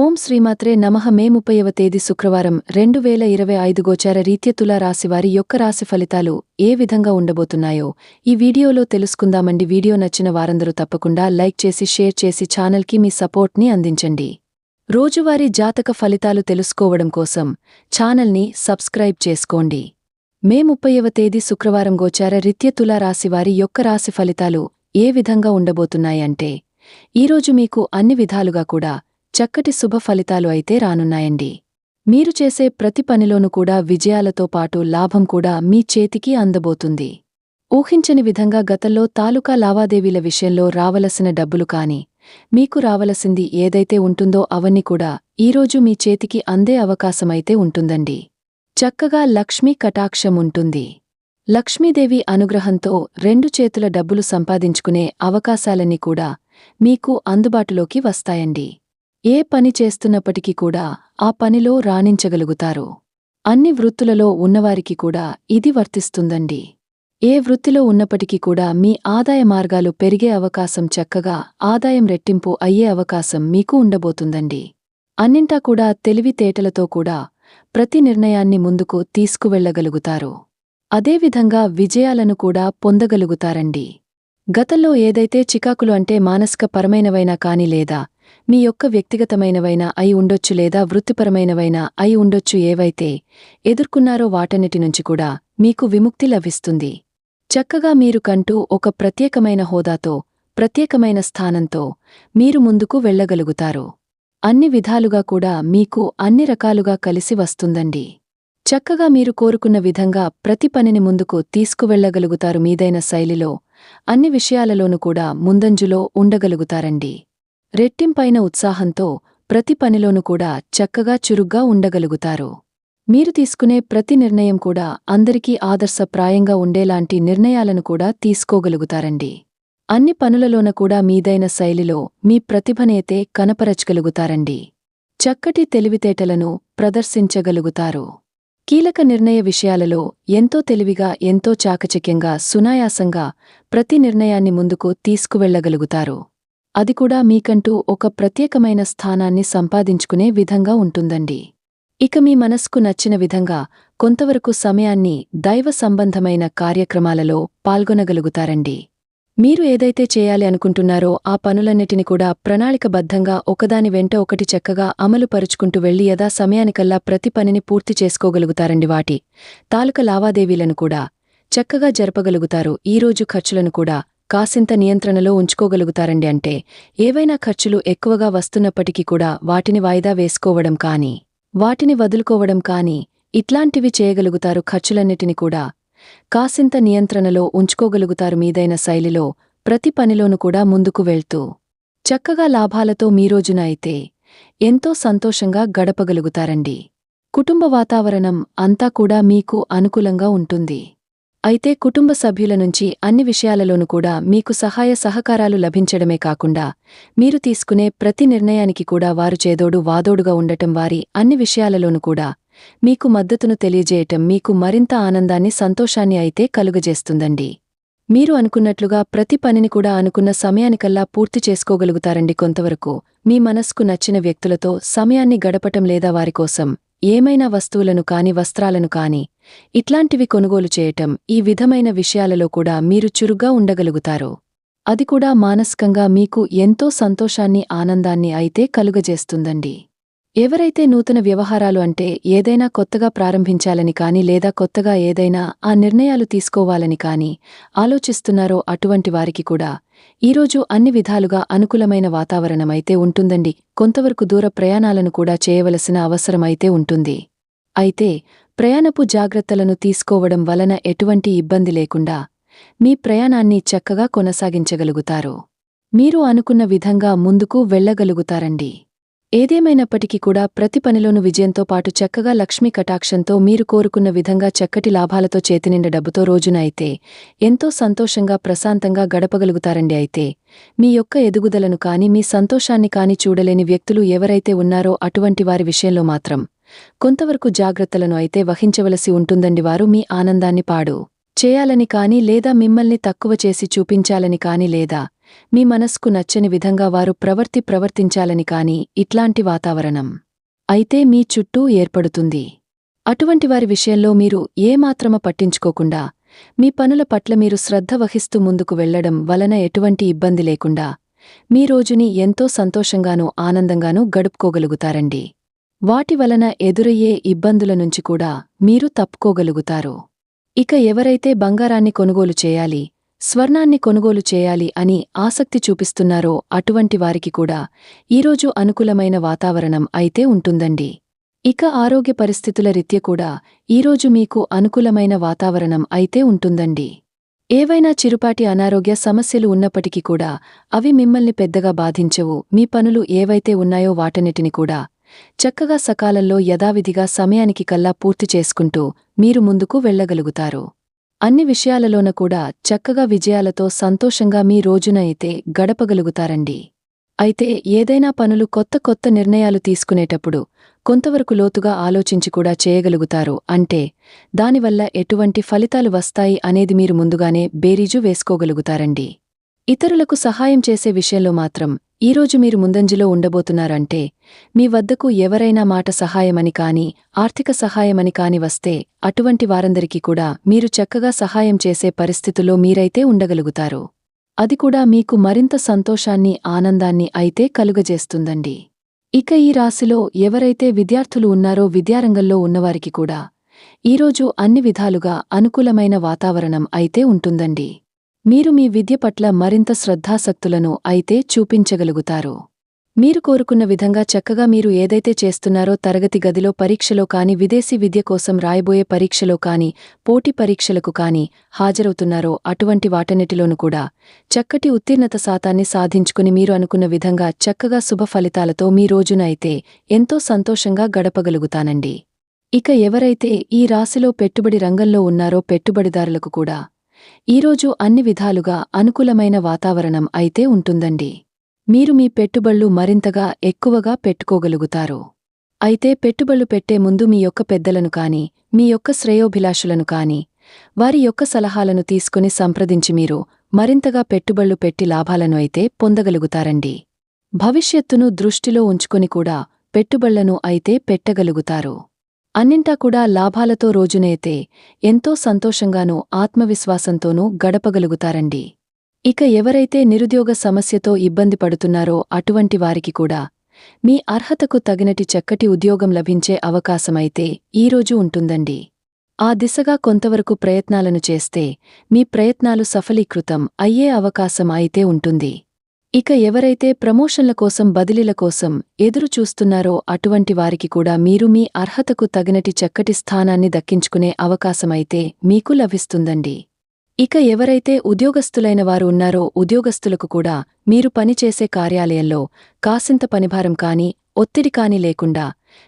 ఓం శ్రీమాత్రే నమః. మే ముప్పైవ తేదీ శుక్రవారం రెండు వేల ఇరవై ఐదు గోచార రీత్య తులా రాశివారి యొక్క రాశి ఫలితాలు ఏ విధంగా ఉండబోతున్నాయో ఈ వీడియోలో తెలుసుకుందామండి. వీడియో నచ్చిన వారందరూ తప్పకుండా లైక్ చేసి షేర్ చేసి ఛానల్కి మీ సపోర్ట్ని అందించండి. రోజువారీ జాతక ఫలితాలు తెలుసుకోవడం కోసం ఛానల్ని సబ్స్క్రైబ్ చేసుకోండి. మే ముప్పైవ తేదీ శుక్రవారం గోచార రీత్య తులా రాశివారి యొక్క రాశి ఫలితాలు ఏ విధంగా ఉండబోతున్నాయంటే ఈరోజు మీకు అన్ని విధాలుగా కూడా చక్కటి శుభ ఫలితాలు అయితే రానున్నాయండి. మీరు చేసే ప్రతి పనిలోనూ కూడా విజయాలతో పాటు లాభం కూడా మీ చేతికి అందబోతుంది. ఊహించని విధంగా గతంలో తాలూకా లావాదేవీల విషయంలో రావలసిన డబ్బులు కాని మీకు రావలసింది ఏదైతే ఉంటుందో అవన్నీ కూడా ఈరోజు మీ చేతికి అందే అవకాశమైతే ఉంటుందండి. చక్కగా లక్ష్మీ కటాక్షం ఉంటుంది. లక్ష్మీదేవి అనుగ్రహంతో రెండు చేతుల డబ్బులు సంపాదించుకునే అవకాశాలన్నీ కూడా మీకు అందుబాటులోకి వస్తాయండి. ఏ పని చేస్తున్నప్పటికీ కూడా ఆ పనిలో రాణించగలుగుతారు. అన్ని వృత్తులలో ఉన్నవారికి కూడా ఇది వర్తిస్తుందండి. ఏ వృత్తిలో ఉన్నప్పటికీ కూడా మీ ఆదాయ మార్గాలు పెరిగే అవకాశం చక్కగా ఆదాయం రెట్టింపు అయ్యే అవకాశం మీకు ఉండబోతుందండి. అన్నింటా కూడా తెలివితేటలతో కూడా ప్రతి నిర్ణయాన్ని ముందుకు తీసుకువెళ్ళగలుగుతారు అదేవిధంగా విజయాలను కూడా పొందగలుగుతారండి. గతంలో ఏదైతే చికాకులు అంటే మానసిక పరమైనవైనా కాని లేదా మీ యొక్క వ్యక్తిగతమైనవైనా అయి ఉండొచ్చు లేదా వృత్తిపరమైనవైనా అయి ఉండొచ్చు ఏవైతే ఎదుర్కొన్నారో వాటన్నిటి నుంచి కూడా మీకు విముక్తి లభిస్తుంది. చక్కగా మీరు కంటూ ఒక ప్రత్యేకమైన హోదాతో ప్రత్యేకమైన స్థానంతో మీరు ముందుకు వెళ్ళగలుగుతారు అన్ని విధాలుగా కూడా మీకు అన్ని రకాలుగా కలిసి వస్తుందండి. చక్కగా మీరు కోరుకున్న విధంగా ప్రతి పనిని ముందుకు తీసుకువెళ్ళగలుగుతారు మీదైన శైలిలో అన్ని విషయాలలోనూ కూడా ముందంజులో ఉండగలుగుతారండి. రెట్టింపైన ఉత్సాహంతో ప్రతి పనిలోనూ కూడా చక్కగా చురుగ్గా ఉండగలుగుతారు. మీరు తీసుకునే ప్రతి నిర్ణయం కూడా అందరికీ ఆదర్శప్రాయంగా ఉండేలాంటి నిర్ణయాలను కూడా తీసుకోగలుగుతారండి. అన్ని పనులలోన కూడా మీదైన శైలిలో మీ ప్రతిభనేతే కనపరచగలుగుతారండి. చక్కటి తెలివితేటలను ప్రదర్శించగలుగుతారు. కీలక నిర్ణయ విషయాలలో ఎంతో తెలివిగా ఎంతో చాకచక్యంగా సునాయాసంగా ప్రతి నిర్ణయాన్ని ముందుకు తీసుకువెళ్ళగలుగుతారు అది కూడా మీకంటూ ఒక ప్రత్యేకమైన స్థానాన్ని సంపాదించుకునే విధంగా ఉంటుందండి. ఇక మీ మనస్కు నచ్చిన విధంగా కొంతవరకు సమయాన్ని దైవ సంబంధమైన కార్యక్రమాలలో పాల్గొనగలుగుతారండి. మీరు ఏదైతే చేయాలి అనుకుంటున్నారో ఆ పనులన్నిటిని కూడా ప్రణాళికబద్ధంగా ఒకదాని వెంట ఒకటి చక్కగా అమలు పరుచుకుంటూ వెళ్ళి యథా సమయానికల్లా ప్రతి పనిని పూర్తి చేసుకోగలుగుతారండి వాటి తాలూక లావాదేవీలను కూడా చక్కగా జరపగలుగుతారు. ఈరోజు ఖర్చులను కూడా కాసింత నియంత్రణలో ఉంచుకోగలుగుతారండి అంటే ఏవైనా ఖర్చులు ఎక్కువగా వస్తున్నప్పటికీ కూడా వాటిని వాయిదా వేసుకోవడం కాని వాటిని వదులుకోవడం కాని ఇట్లాంటివి చేయగలుగుతారు ఖర్చులన్నిటిని కూడా. కాసింత నియంత్రణలో ఉంచుకోగలుగుతారు మీదైన శైలిలో ప్రతి పనిలోనూ కూడా ముందుకు వెళ్తూ. చక్కగా లాభాలతో మీరోజున అయితే ఎంతో సంతోషంగా గడపగలుగుతారండి. కుటుంబ వాతావరణం అంతా కూడా మీకు అనుకూలంగా ఉంటుంది. అయితే కుటుంబ సభ్యుల నుంచి అన్ని విషయాలలోనూ కూడా మీకు సహాయ సహకారాలు లభించడమే కాకుండా మీరు తీసుకునే ప్రతి నిర్ణయానికి కూడా వారు చేదోడు వాదోడుగా ఉండటం వారి అన్ని విషయాలలోనూ కూడా మీకు మద్దతును తెలియజేయటం మీకు మరింత ఆనందాన్ని సంతోషాన్ని అయితే కలుగజేస్తుందండి. మీరు అనుకున్నట్లుగా ప్రతి పనిని కూడా అనుకున్న సమయానికల్లా పూర్తి చేసుకోగలుగుతారండి. కొంతవరకు మీ మనస్కు నచ్చిన వ్యక్తులతో సమయాన్ని గడపటం లేదా వారికోసం ఏమైనా వస్తువులను కాని వస్త్రాలను కాని ఇట్లాంటివి కొనుగోలు చేయటం ఈ విధమైన విషయాలలో కూడా మీరు చురుగ్గా ఉండగలుగుతారు. అది కూడా మానసికంగా మీకు ఎంతో సంతోషాన్ని ఆనందాన్ని అయితే కలుగజేస్తుందండి. ఎవరైతే నూతన వ్యవహారాలు అంటే ఏదైనా కొత్తగా ప్రారంభించాలని కాని లేదా కొత్తగా ఏదైనా ఆ నిర్ణయాలు తీసుకోవాలని కాని ఆలోచిస్తున్నారో అటువంటి వారికి కూడా ఈరోజు అన్ని విధాలుగా అనుకూలమైన వాతావరణమైతే ఉంటుందండి. కొంతవరకు దూర ప్రయాణాలను కూడా చేయవలసిన అవసరమైతే ఉంటుంది. అయితే ప్రయాణపు జాగ్రత్తలను తీసుకోవడం వలన ఎటువంటి ఇబ్బంది లేకుండా మీ ప్రయాణాన్ని చక్కగా కొనసాగించగలుగుతారు. మీరు అనుకున్న విధంగా ముందుకు వెళ్ళగలుగుతారండి ఏదేమైనప్పటికీ కూడా ప్రతి పనిలోనూ విజయంతో పాటు చక్కగా లక్ష్మీ కటాక్షంతో మీరు కోరుకున్న విధంగా చక్కటి లాభాలతో చేతినిండ డబ్బుతో రోజున అయితే ఎంతో సంతోషంగా ప్రశాంతంగా గడపగలుగుతారండి అయితే. మీ యొక్క ఎదుగుదలను కాని మీ సంతోషాన్ని కాని చూడలేని వ్యక్తులు ఎవరైతే ఉన్నారో అటువంటి వారి విషయంలో మాత్రం కొంతవరకు జాగ్రత్తలను అయితే వహించవలసి ఉంటుందండి వారు మీ ఆనందాన్ని పాడు చేయాలని కాని లేదా మిమ్మల్ని తక్కువ చేసి చూపించాలని కాని లేదా మీ మనస్కు నచ్చని విధంగా వారు ప్రవర్తి ప్రవర్తించాలని కాని ఇట్లాంటి వాతావరణం అయితే మీ చుట్టూ ఏర్పడుతుంది. అటువంటివారి విషయంలో మీరు ఏమాత్రమ పట్టించుకోకుండా మీ పనుల పట్ల మీరు శ్రద్ధ వహిస్తూ ముందుకు వెళ్ళడం వలన ఎటువంటి ఇబ్బంది లేకుండా మీ రోజుని ఎంతో సంతోషంగానూ ఆనందంగానూ గడుపుకోగలుగుతారండి. వాటి వలన ఎదురయ్యే ఇబ్బందుల నుంచి కూడా మీరు తప్పుకోగలుగుతారు. ఇక ఎవరైతే బంగారాన్ని కొనుగోలు చేయాలి స్వర్ణాన్ని కొనుగోలు చేయాలి అని ఆసక్తి చూపిస్తున్నారో అటువంటి వారికి కూడా ఈరోజు అనుకూలమైన వాతావరణం అయితే ఉంటుందండి. ఇక ఆరోగ్య పరిస్థితుల రీత్య కూడా ఈరోజు మీకు అనుకూలమైన వాతావరణం అయితే ఉంటుందండి. ఏవైనా చిరుపాటి అనారోగ్య సమస్యలు ఉన్నప్పటికీ కూడా అవి మిమ్మల్ని పెద్దగా బాధించవు. మీ పనులు ఏవైతే ఉన్నాయో వాటన్నిటిని కూడా చక్కగా సకాలంలో యథావిధిగా సమయానికి కల్లా పూర్తి చేసుకుంటూ మీరు ముందుకు వెళ్ళగలుగుతారు అన్ని విషయాలలోన కూడా చక్కగా విజయాలతో సంతోషంగా మీ రోజున అయితే గడపగలుగుతారండి. అయితే ఏదైనా పనులు కొత్త కొత్త నిర్ణయాలు తీసుకునేటప్పుడు కొంతవరకు లోతుగా ఆలోచించి కూడా చేయగలుగుతారు. అంటే దానివల్ల ఎటువంటి ఫలితాలు వస్తాయి అనేది మీరు ముందుగానే బేరీజు వేసుకోగలుగుతారండి. ఇతరులకు సహాయం చేసే విషయంలో మాత్రం ఈరోజు మీరు ముందంజలో ఉండబోతున్నారంటే మీ వద్దకు ఎవరైనా మాట సహాయమని కాని ఆర్థిక సహాయమని కాని వస్తే అటువంటి వారందరికీ కూడా మీరు చక్కగా సహాయం చేసే పరిస్థితుల్లో మీరైతే ఉండగలుగుతారు. అది కూడా మీకు మరింత సంతోషాన్ని ఆనందాన్ని అయితే కలుగజేస్తుందండి. ఇక ఈ రాశిలో ఎవరైతే విద్యార్థులు ఉన్నారో విద్యారంగంలో ఉన్నవారికి కూడా ఈరోజు అన్ని విధాలుగా అనుకూలమైన వాతావరణం అయితే ఉంటుందండి. మీరు మీ విద్య పట్ల మరింత శ్రద్ధాసక్తులను అయితే చూపించగలుగుతారు. మీరు కోరుకున్న విధంగా చక్కగా మీరు ఏదైతే చేస్తున్నారో తరగతి గదిలో పరీక్షలో కాని విదేశీ విద్య కోసం రాయబోయే పరీక్షలో కాని పోటీ పరీక్షలకు కాని హాజరవుతున్నారో అటువంటి వాటన్నిటిలోనూ కూడా చక్కటి ఉత్తీర్ణత శాతాన్ని సాధించుకుని మీరు అనుకున్న విధంగా చక్కగా శుభ ఫలితాలతో మీ రోజునైతే ఎంతో సంతోషంగా గడపగలుగుతానండి. ఇక ఎవరైతే ఈ రాశిలో పెట్టుబడి రంగంలో ఉన్నారో పెట్టుబడిదారులకు కూడా ఈరోజు అన్ని విధాలుగా అనుకూలమైన వాతావరణం అయితే ఉంటుందండి. మీరు మీ పెట్టుబళ్ళు మరింతగా ఎక్కువగా పెట్టుకోగలుగుతారు. అయితే పెట్టుబళ్ళు పెట్టే ముందు మీ యొక్క పెద్దలను కాని మీ యొక్క శ్రేయోభిలాషులను కాని వారి యొక్క సలహాలను తీసుకుని సంప్రదించి మీరు మరింతగా పెట్టుబళ్ళు పెట్టి లాభాలను అయితే పొందగలుగుతారండి. భవిష్యత్తును దృష్టిలో ఉంచుకొని కూడా పెట్టుబళ్ళను అయితే పెట్టగలుగుతారు. అన్నింటా కూడా లాభాలతో రోజునైతే ఎంతో సంతోషంగానూ ఆత్మవిశ్వాసంతోనూ గడపగలుగుతారండి. ఇక ఎవరైతే నిరుద్యోగ సమస్యతో ఇబ్బంది పడుతున్నారో అటువంటి వారికి కూడా మీ అర్హతకు తగినటి చక్కటి ఉద్యోగం లభించే అవకాశమైతే ఈరోజు ఉంటుందండి. ఆ దిశగా కొంతవరకు ప్రయత్నాలను చేస్తే మీ ప్రయత్నాలు సఫలీకృతం అయ్యే అవకాశం అయితే ఉంటుంది. ఇక ఎవరైతే ప్రమోషన్ల కోసం బదిలీల కోసం ఎదురు చూస్తున్నారో అటువంటి వారికి కూడా మీరు మీ అర్హతకు తగినటి చక్కటి స్థానాన్ని దక్కించుకునే అవకాశమైతే మీకు లభిస్తుందండి. ఇక ఎవరైతే ఉద్యోగస్తులైన వారు ఉన్నారో ఉద్యోగస్తులకు కూడా మీరు పనిచేసే కార్యాలయంలో కాసింత పనిభారం కాని ఒత్తిడి కాని లేకుండా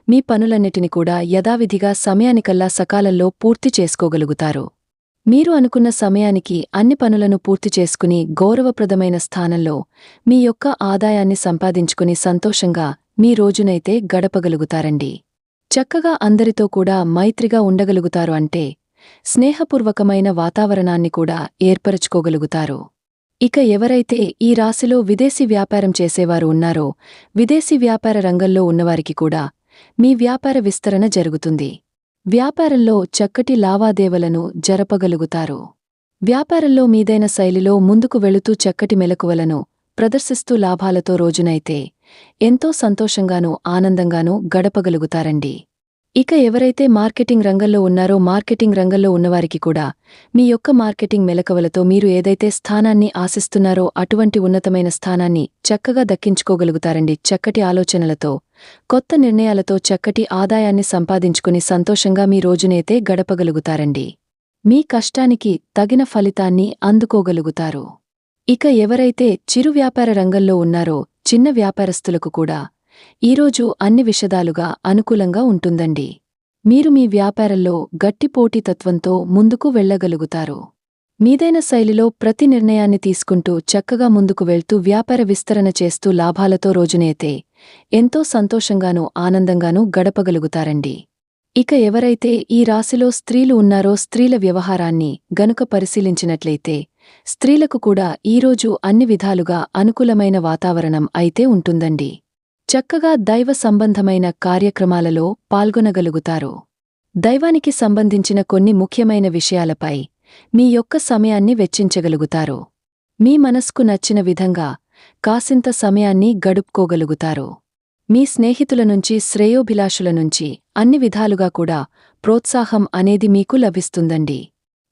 మీ పనులన్నిటిని కూడా యథావిధిగా సమయానికల్లా సకాలంలో పూర్తి చేసుకోగలుగుతారు. మీరు అనుకున్న సమయానికి అన్ని పనులను పూర్తి చేసుకుని గౌరవప్రదమైన స్థానంలో మీ యొక్క ఆదాయాన్ని సంపాదించుకుని సంతోషంగా మీ రోజునైతే గడపగలుగుతారండి. చక్కగా అందరితో కూడా మైత్రిగా ఉండగలుగుతారు అంటే స్నేహపూర్వకమైన వాతావరణాన్ని కూడా ఏర్పరచుకోగలుగుతారు. ఇక ఎవరైతే ఈ రాశిలో విదేశీ వ్యాపారం చేసేవారు ఉన్నారో విదేశీ వ్యాపార రంగంలో ఉన్నవారికి కూడా మీ వ్యాపార విస్తరణ జరుగుతుంది. వ్యాపారంలో చక్కటి లావాదేవలను జరపగలుగుతారు. వ్యాపారంలో మీదైన శైలిలో ముందుకు వెళుతూ చక్కటి మెలకువలను ప్రదర్శిస్తూ లాభాలతో రోజునైతే ఎంతో సంతోషంగానూ ఆనందంగానూ గడపగలుగుతారండి. ఇక ఎవరైతే మార్కెటింగ్ రంగంలో ఉన్నారో మార్కెటింగ్ రంగంలో ఉన్నవారికి కూడా మీ యొక్క మార్కెటింగ్ మెలకువలతో మీరు ఏదైతే స్థానాన్ని ఆశిస్తున్నారో అటువంటి ఉన్నతమైన స్థానాన్ని చక్కగా దక్కించుకోగలుగుతారండి. చక్కటి ఆలోచనలతో కొత్త నిర్ణయాలతో చక్కటి ఆదాయాన్ని సంపాదించుకుని సంతోషంగా మీ రోజునైతే గడపగలుగుతారండి. మీ కష్టానికి తగిన ఫలితాన్ని అందుకోగలుగుతారు. ఇక ఎవరైతే చిరు వ్యాపార రంగంలో ఉన్నారో చిన్న వ్యాపారస్తులకు కూడా ఈరోజు అన్ని విషదాలుగా అనుకూలంగా ఉంటుందండి. మీరు మీ వ్యాపారంలో గట్టి పోటీతత్వంతో ముందుకు వెళ్ళగలుగుతారు మీదైన శైలిలో ప్రతి నిర్ణయాన్ని తీసుకుంటూ చక్కగా ముందుకు వెళ్తూ వ్యాపార విస్తరణ చేస్తూ లాభాలతో రోజునేతే ఎంతో సంతోషంగానూ ఆనందంగానూ గడపగలుగుతారండి. ఇక ఎవరైతే ఈ రాశిలో స్త్రీలు ఉన్నారో స్త్రీల వ్యవహారాన్ని గనుక పరిశీలించినట్లయితే స్త్రీలకు కూడా ఈరోజు అన్ని విధాలుగా అనుకూలమైన వాతావరణం అయితే ఉంటుందండి. చక్కగా దైవ సంబంధమైన కార్యక్రమాలలో పాల్గొనగలుగుతారు. దైవానికి సంబంధించిన కొన్ని ముఖ్యమైన విషయాలపై మీ యొక్క సమయాన్ని వెచ్చించగలుగుతారు. మీ మనస్కు నచ్చిన విధంగా కాసింత సమయాన్ని గడుపుకోగలుగుతారు. మీ స్నేహితుల నుంచి శ్రేయోభిలాషుల నుంచి అన్ని విధాలుగా కూడా ప్రోత్సాహం అనేది మీకు లభిస్తుందండి.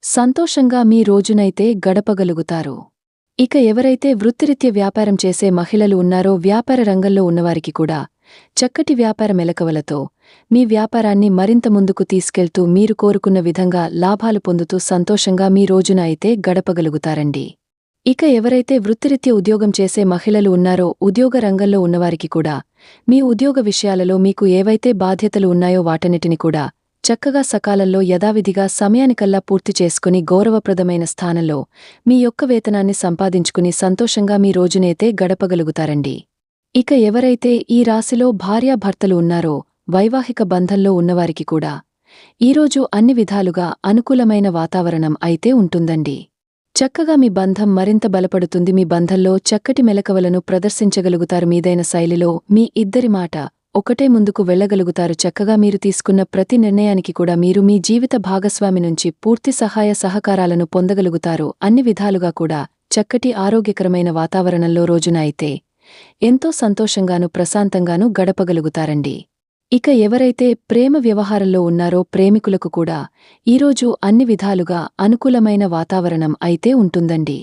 సంతోషంగా మీ రోజునైతే గడపగలుగుతారు. ఇక ఎవరైతే వృత్తిరీత్య వ్యాపారం చేసే మహిళలు ఉన్నారో వ్యాపార రంగంలో ఉన్నవారికి కూడా చక్కటి వ్యాపార మెలకువలతో మీ వ్యాపారాన్ని మరింత ముందుకు తీసుకెళ్తూ మీరు కోరుకున్న విధంగా లాభాలు పొందుతూ సంతోషంగా మీ రోజున అయితే గడపగలుగుతారండి. ఇక ఎవరైతే వృత్తిరీత్య ఉద్యోగం చేసే మహిళలు ఉన్నారో ఉద్యోగ రంగంలో ఉన్నవారికి కూడా మీ ఉద్యోగ విషయాలలో మీకు ఏవైతే బాధ్యతలు ఉన్నాయో వాటన్నిటిని కూడా చక్కగా సకాలంలో యథావిధిగా సమయానికల్లా పూర్తి చేసుకుని గౌరవప్రదమైన స్థానంలో మీ యొక్క వేతనాన్ని సంపాదించుకుని సంతోషంగా మీ రోజునైతే గడపగలుగుతారండి. ఇక ఎవరైతే ఈ రాశిలో భార్యాభర్తలు ఉన్నారో వైవాహిక బంధంలో ఉన్నవారికి కూడా ఈరోజు అన్ని విధాలుగా అనుకూలమైన వాతావరణం అయితే ఉంటుందండి. చక్కగా మీ బంధం మరింత బలపడుతుంది. మీ బంధంలో చక్కటి మెలకవలను ప్రదర్శించగలుగుతారు. మీదైన శైలిలో మీ ఇద్దరి మాట ఒకటే ముందుకు వెళ్ళగలుగుతారు చక్కగా మీరు తీసుకున్న ప్రతి నిర్ణయానికి కూడా మీరు మీ జీవిత భాగస్వామి నుంచి పూర్తి సహాయ సహకారాలను పొందగలుగుతారు. అన్ని విధాలుగా కూడా చక్కటి ఆరోగ్యకరమైన వాతావరణంలో రోజున అయితే ఎంతో సంతోషంగాను ప్రశాంతంగాను గడపగలుగుతారండి. ఇక ఎవరైతే ప్రేమ వ్యవహారంలో ఉన్నారో ప్రేమికులకు కూడా ఈరోజు అన్ని విధాలుగా అనుకూలమైన వాతావరణం అయితే ఉంటుందండి.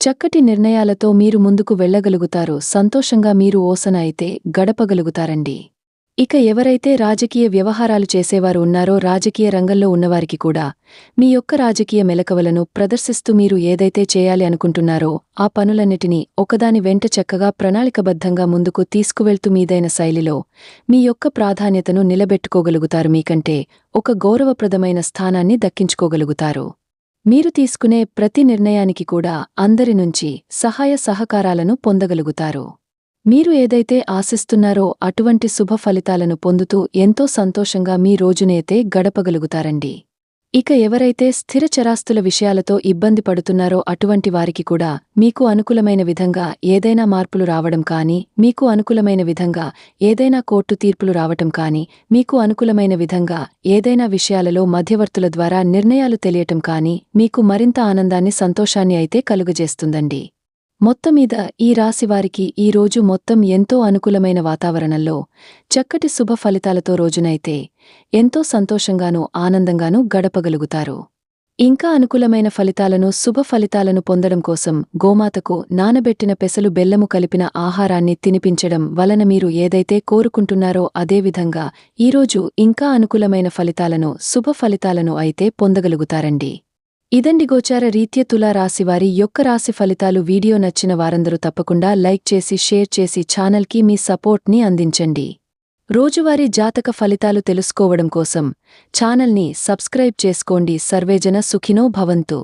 చక్కటి నిర్ణయాలతో మీరు ముందుకు వెళ్ళగలుగుతారు సంతోషంగా మీరు ఓసన అయితే గడపగలుగుతారండి. ఇక ఎవరైతే రాజకీయ వ్యవహారాలు చేసేవారు ఉన్నారో రాజకీయ రంగంలో ఉన్నవారికి కూడా మీ యొక్క రాజకీయ మెలకవలను ప్రదర్శిస్తూ మీరు ఏదైతే చేయాలి అనుకుంటున్నారో ఆ పనులన్నిటినీ ఒకదాని వెంట చక్కగా ప్రణాళికబద్ధంగా ముందుకు తీసుకువెళ్తూ మీదైన శైలిలో మీ యొక్క ప్రాధాన్యతను నిలబెట్టుకోగలుగుతారు. మీకంటే ఒక గౌరవప్రదమైన స్థానాన్ని దక్కించుకోగలుగుతారు. మీరు తీసుకునే ప్రతి నిర్ణయానికి కూడా అందరి నుంచి సహాయ సహకారాలను పొందగలుగుతారు. మీరు ఏదైతే ఆశిస్తున్నారో అటువంటి శుభ ఫలితాలను పొందుతూ ఎంతో సంతోషంగా మీ రోజునైతే గడపగలుగుతారండి. ఇక ఎవరైతే స్థిర చరాస్తుల విషయాలతో ఇబ్బంది పడుతున్నారో అటువంటి వారికి కూడా మీకు అనుకూలమైన విధంగా ఏదైనా మార్పులు రావడం కానీ మీకు అనుకూలమైన విధంగా ఏదైనా కోర్టు తీర్పులు రావటం కానీ మీకు అనుకూలమైన విధంగా ఏదైనా విషయాలలో మధ్యవర్తుల ద్వారా నిర్ణయాలు తెలియటం కానీ మీకు మరింత ఆనందాన్ని సంతోషాన్ని అయితే కలుగజేస్తుందండి. మొత్తమీద ఈ రాశివారికి ఈ రోజు మొత్తం ఎంతో అనుకూలమైన వాతావరణంలో చక్కటి శుభ ఫలితాలతో రోజునైతే ఎంతో సంతోషంగానూ ఆనందంగానూ గడపగలుగుతారు. ఇంకా అనుకూలమైన ఫలితాలను శుభ ఫలితాలను పొందడం కోసం గోమాతకు నానబెట్టిన పెసలు బెల్లము కలిపిన ఆహారాన్ని తినిపించడం వలన మీరు ఏదైతే కోరుకుంటున్నారో అదేవిధంగా ఈరోజు ఇంకా అనుకూలమైన ఫలితాలను శుభ ఫలితాలను అయితే పొందగలుగుతారండి. ఇదండి గోచార రీత్య తులా రాశివారి యొక్క రాశి ఫలితాలు. వీడియో నచ్చిన వారందరూ తప్పకుండా లైక్ చేసి షేర్ చేసి ఛానల్కి మీ సపోర్ట్ని అందించండి. రోజువారీ జాతక ఫలితాలు తెలుసుకోవడం కోసం ఛానల్ని సబ్స్క్రైబ్ చేసుకోండి. సర్వేజన సుఖినో భవంతు.